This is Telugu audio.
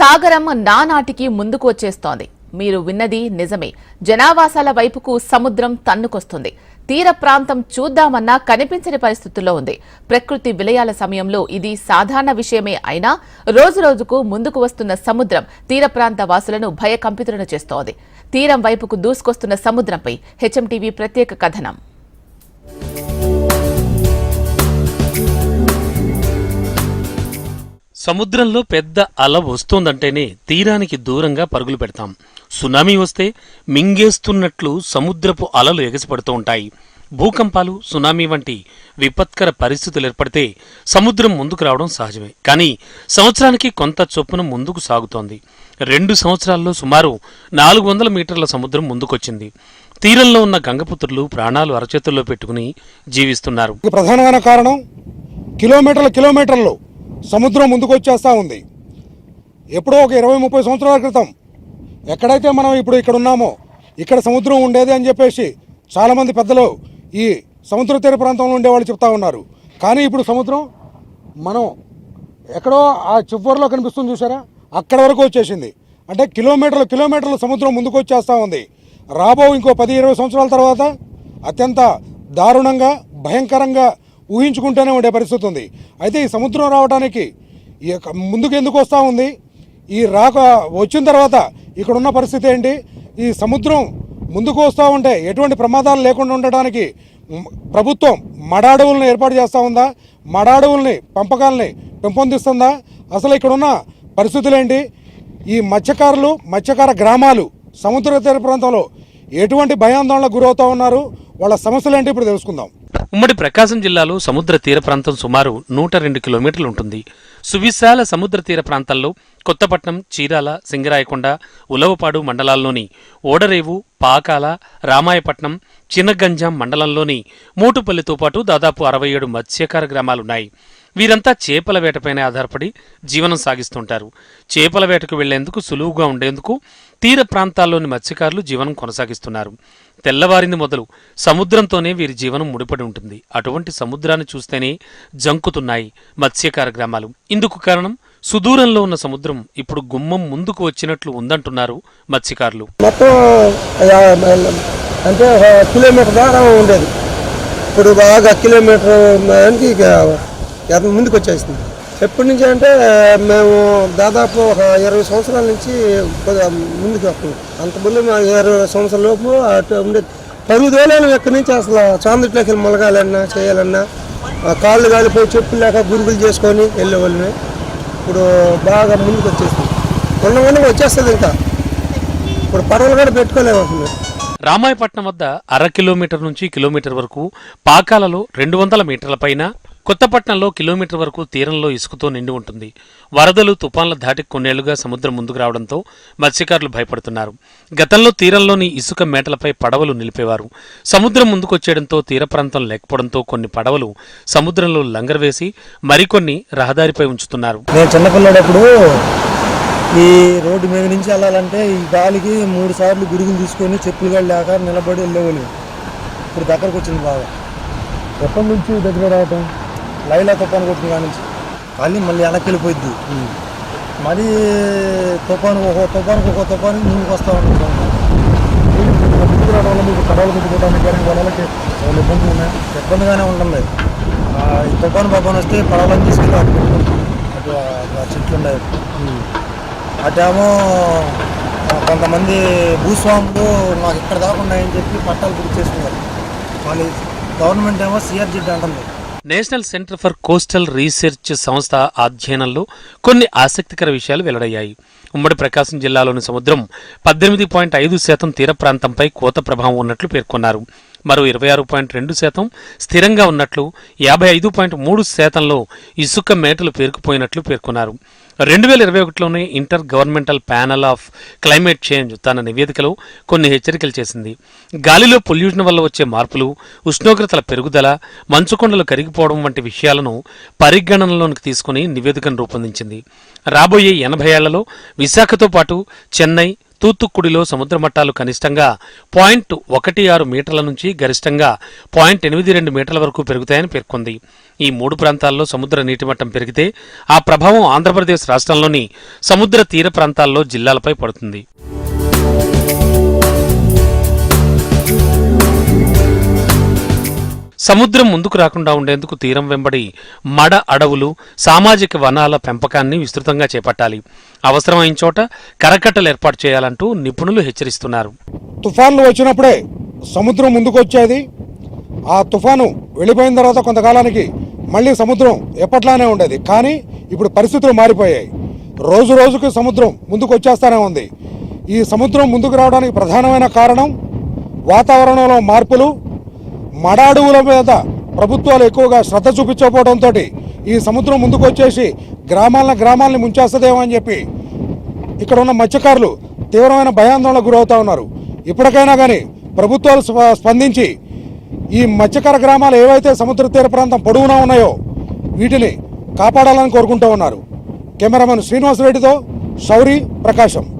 సాగరం నానాటికి ముందుకు వచ్చేస్తోంది. మీరు విన్నది నిజమే. జనావాసాల వైపుకు సముద్రం తన్నుకొస్తుంది. తీర ప్రాంతం చూద్దామన్నా కనిపించని పరిస్థితుల్లో ఉంది. ప్రకృతి విలయాల సమయంలో ఇది సాధారణ విషయమే అయినా రోజురోజుకు ముందుకు వస్తున్న సముద్రం తీర ప్రాంత వాసులను భయకంపితులను చేస్తోంది. తీరం వైపుకు దూసుకొస్తున్న సముద్రంపై హెచ్ఎంటీవీ ప్రత్యేక కథనం. సముద్రంలో పెద్ద అల వస్తోందంటేనే తీరానికి దూరంగా పరుగులు పెడతాం. సునామీ వస్తే మింగేస్తున్నట్లు సముద్రపు అలలు ఎగసిపడుతూ ఉంటాయి. భూకంపాలు సునామీ వంటి విపత్కర పరిస్థితులు ఏర్పడితే సముద్రం ముందుకు రావడం సహజమే. కానీ సంవత్సరానికి కొంత చొప్పున ముందుకు సాగుతోంది. రెండు సంవత్సరాల్లో సుమారు నాలుగు వందల మీటర్ల సముద్రం ముందుకొచ్చింది. తీరంలో ఉన్న గంగపుత్రులు ప్రాణాలు అరచేతుల్లో పెట్టుకుని జీవిస్తున్నారు. ప్రధానమైన కారణం. కిలోమీటర్ల కిలోమీటర్లు సముద్రం ముందుకు వచ్చేస్తూ ఉంది. ఎప్పుడో ఒక ఇరవై ముప్పై సంవత్సరాల క్రితం ఎక్కడైతే మనం ఇప్పుడు ఇక్కడ ఉన్నామో ఇక్కడ సముద్రం ఉండేది అని చెప్పేసి చాలామంది పెద్దలు ఈ సముద్ర తీర ప్రాంతంలో ఉండేవాళ్ళు చెప్తా ఉన్నారు. కానీ ఇప్పుడు సముద్రం మనం ఎక్కడో ఆ చివరిలో కనిపిస్తుంది చూసారా అక్కడ వరకు వచ్చేసింది. అంటే కిలోమీటర్లు కిలోమీటర్లు సముద్రం ముందుకు వచ్చేస్తూ ఉంది. రాబో ఇంకో పది ఇరవై సంవత్సరాల తర్వాత అత్యంత దారుణంగా భయంకరంగా ఊహించుకుంటూనే ఉండే పరిస్థితి ఉంది. అయితే ఈ సముద్రం రావడానికి ఈ ముందుకు ఎందుకు వస్తూ ఉంది? ఈ రాక వచ్చిన తర్వాత ఇక్కడ ఉన్న పరిస్థితి ఏంటి? ఈ సముద్రం ముందుకు వస్తూ ఉంటే ఎటువంటి ప్రమాదాలు లేకుండా ఉండడానికి ప్రభుత్వం మడాడవులను ఏర్పాటు చేస్తూ ఉందా? మడాడవుల్ని పంపకాలని పెంపొందిస్తుందా? అసలు ఇక్కడున్న పరిస్థితులు ఏంటి? ఈ మత్స్యకారులు మత్స్యకార గ్రామాలు సముద్ర తీర ప్రాంతంలో ఎటువంటి భయాందోళనకు గురవుతూ ఉన్నారు? వాళ్ళ సమస్యలు ఏంటి? ఇప్పుడు తెలుసుకుందాం. ఉమ్మడి ప్రకాశం జిల్లాలో సముద్ర తీర ప్రాంతం సుమారు నూట రెండు కిలోమీటర్లు ఉంటుంది. సువిశాల సముద్ర తీర ప్రాంతాల్లో కొత్తపట్నం చీరాల సింగరాయకొండ ఉలవపాడు మండలాల్లోని ఓడరేవు పాకాల రామాయపట్నం చిన్నగంజాం మండలంలోని మూటుపల్లితో పాటు దాదాపు అరవై ఏడు మత్స్యకార గ్రామాలున్నాయి. వీరంతా చేపల వేటపైనే ఆధారపడి జీవనం సాగిస్తుంటారు. చేపల వేటకు వెళ్ళేందుకు సులువుగా ఉండేందుకు తీర ప్రాంతాల్లోని మత్స్యకారులు జీవనం కొనసాగిస్తున్నారు. తెల్లవారింది మొదలు సముద్రంతోనే వీరి జీవనం ముడిపడి ఉంటుంది. అటువంటి సముద్రాన్ని చూస్తేనే జంకుతున్నాయి మత్స్యకార గ్రామాలు. ఇందుకు కారణం సుదూరంలో ఉన్న సముద్రం. ఇప్పుడు గుమ్మం ముందుకు వచ్చినట్లు ఉందంటున్నారు మత్స్యకారులు. మొత్తం అంటే కిలోమీటర్ దాకా ఉండేది. ఇప్పుడు బాగా కిలోమీటర్ ఎర్ర ముందుకు వచ్చేసింది ఎప్పటి నుంచి అంటే మేము దాదాపు ఒక ఇరవై సంవత్సరాల నుంచి ముందుకు వస్తున్నాం అంత ముందు మా ఇరవై సంవత్సరాల లోపు అటు ఉండే పరుగు ఎక్కడి నుంచి అసలు చాంద్రుట్లోకి వెళ్ళి మొలగాలన్నా చేయాలన్నా కాళ్ళు కాలిపోయి చెప్పులు లేక గురుగులు చేసుకొని వెళ్ళేవాళ్ళమే. ఇప్పుడు బాగా ముందుకు వచ్చేసింది ఉన్న వచ్చేస్తుంది ఇంకా. ఇప్పుడు పడవలు కూడా పెట్టుకోలేము అసలు. రామాయపట్నం వద్ద అర కిలోమీటర్ నుంచి కిలోమీటర్ వరకు పాకాలలో రెండు వందల మీటర్ల పైన కొత్తపట్నంలో కిలోమీటర్ వరకు తీరంలో ఇసుకతో నిండి ఉంటుంది. వరదలు తుఫాన్ల ధాటికి కొన్నేళ్ళుగా సముద్రం ముందుకు రావడంతో మత్స్యకారులు భయపడుతున్నారు. గతంలో తీరంలోని ఇసుక మేటలపై పడవలు నిలిపేవారు. సముద్రం ముందుకొచ్చేయడంతో తీర ప్రాంతం లేకపోవడంతో కొన్ని పడవలు సముద్రంలో లంగరవేసి మరికొన్ని రహదారిపై ఉంచుతున్నారు. నేను చిన్నపిల్లడప్పుడు ఈ రోడ్డు మీద నుంచి వెళ్ళాలంటే ఈ గాలికి మూడు సార్లు గురుగులు తీసుకొని చెప్పులు గాలి లేక నిలబడి వెళ్ళేవాళ్ళు. ఇప్పుడు దగ్గరకు వచ్చింది బాగా. ఎప్పటి నుంచి దగ్గర రావటం? లైలా తుఫాను కొట్టిన కాడి నుంచి. కానీ మళ్ళీ వెనక్కి వెళ్ళిపోయింది మరి తుఫాను ఒక్కో తుఫానుకు ఒక్కో తుఫాను ముందుకు వస్తూ ఉంటాం ముందుకు రావడం వల్ల మీకు కడవలు పెట్టుకోవడానికి కానీ వాళ్ళకి వాళ్ళు ఇబ్బంది ఉన్నాయి? ఇబ్బందిగానే ఉంటుంది ఈ తుఫాను పాపం వస్తే పడవలను తీసుకెళ్ళి అటు. అటు చెట్లు ఉన్నాయి. అటేమో కొంతమంది భూస్వాములు నాకు ఇక్కడ దాకా ఉన్నాయని చెప్పి పట్టాలు గుర్తు చేసుకున్నారు. మళ్ళీ గవర్నమెంట్ ఏమో సిఆర్జీ అంటుంది. National centre for coastal research సంస్థ అధ్యయనంలో కొన్ని ఆసక్తికర విషయాలు వెల్లడయ్యాయి. ఉమ్మడి ప్రకాశం జిల్లాలోని సముద్రం పద్దెనిమిది పాయింట్ ఐదు శాతం తీర ప్రాంతంపై కోత ప్రభావం ఉన్నట్లు పేర్కొన్నారు. మరో ఇరవై ఆరు పాయింట్ రెండు శాతం స్థిరంగా ఉన్నట్లు యాభై ఐదు పాయింట్ మూడు శాతంలో ఇసుక మేటలు పేరుకుపోయినట్లు పేర్కొన్నారు. రెండు వేల ఇరవై ఒకటిలోనే inter governmental panel of climate change తన నివేదికలో కొన్ని హెచ్చరికలు చేసింది. గాలిలో పొల్యూషన్ వల్ల వచ్చే మార్పులు ఉష్ణోగ్రతల పెరుగుదల మంచుకొండలు కరిగిపోవడం వంటి విషయాలను పరిగణనలోకి తీసుకుని నివేదికను రూపొందించింది. రాబోయే ఎనభై ఏళ్ళలో విశాఖతో పాటు చెన్నై తూత్తుక్కుడిలో సముద్ర మట్టాలు కనిష్టంగా పాయింట్ ఒకటి ఆరు మీటర్ల నుంచి గరిష్టంగా పాయింట్ ఎనిమిది రెండు మీటర్ల వరకు పెరుగుతాయని పేర్కొంది. ఈ మూడు ప్రాంతాల్లో సముద్ర నీటి మట్టం పెరిగితే ఆ ప్రభావం ఆంధ్రప్రదేశ్ రాష్ట్రంలోని సముద్ర తీర ప్రాంతాల్లో జిల్లాలపై పడుతుంది. సముద్రం ముందుకు రాకుండా ఉండేందుకు తీరం వెంబడి మడ అడవులు సామాజిక వనాల పెంపకాన్ని విస్తృతంగా చేపట్టాలి. అవసరమైన చోట కరకట్టలు ఏర్పాటు చేయాలంటూ నిపుణులు హెచ్చరిస్తున్నారు. తుఫాన్లు వచ్చినప్పుడే సముద్రం ముందుకు వచ్చేది. ఆ తుఫాను వెళ్ళిపోయిన తర్వాత కొంతకాలానికి మళ్ళీ సముద్రం ఎప్పట్లానే ఉండేది. కానీ ఇప్పుడు పరిస్థితులు మారిపోయాయి. రోజు రోజుకు సముద్రం ముందుకు వచ్చేస్తానే ఉంది. ఈ సముద్రం ముందుకు రావడానికి ప్రధానమైన కారణం వాతావరణంలో మార్పులు మడాడువుల మీద ప్రభుత్వాలు ఎక్కువగా శ్రద్ధ చూపించకపోవడంతో ఈ సముద్రం ముందుకు వచ్చేసి గ్రామాలను గ్రామాలని ముంచేస్తుందేమో అని చెప్పి ఇక్కడ ఉన్న మత్స్యకారులు తీవ్రమైన భయాందోళనకు గురవుతూ ఉన్నారు. ఇప్పటికైనా కానీ ప్రభుత్వాలు స్ప- స్పందించి ఈ మత్స్యకార గ్రామాలు ఏవైతే సముద్ర తీర ప్రాంతం పొడవునా ఉన్నాయో వీటిని కాపాడాలని కోరుకుంటూ ఉన్నారు. కెమెరామెన్ శ్రీనివాసరెడ్డితో శౌరి ప్రకాశం.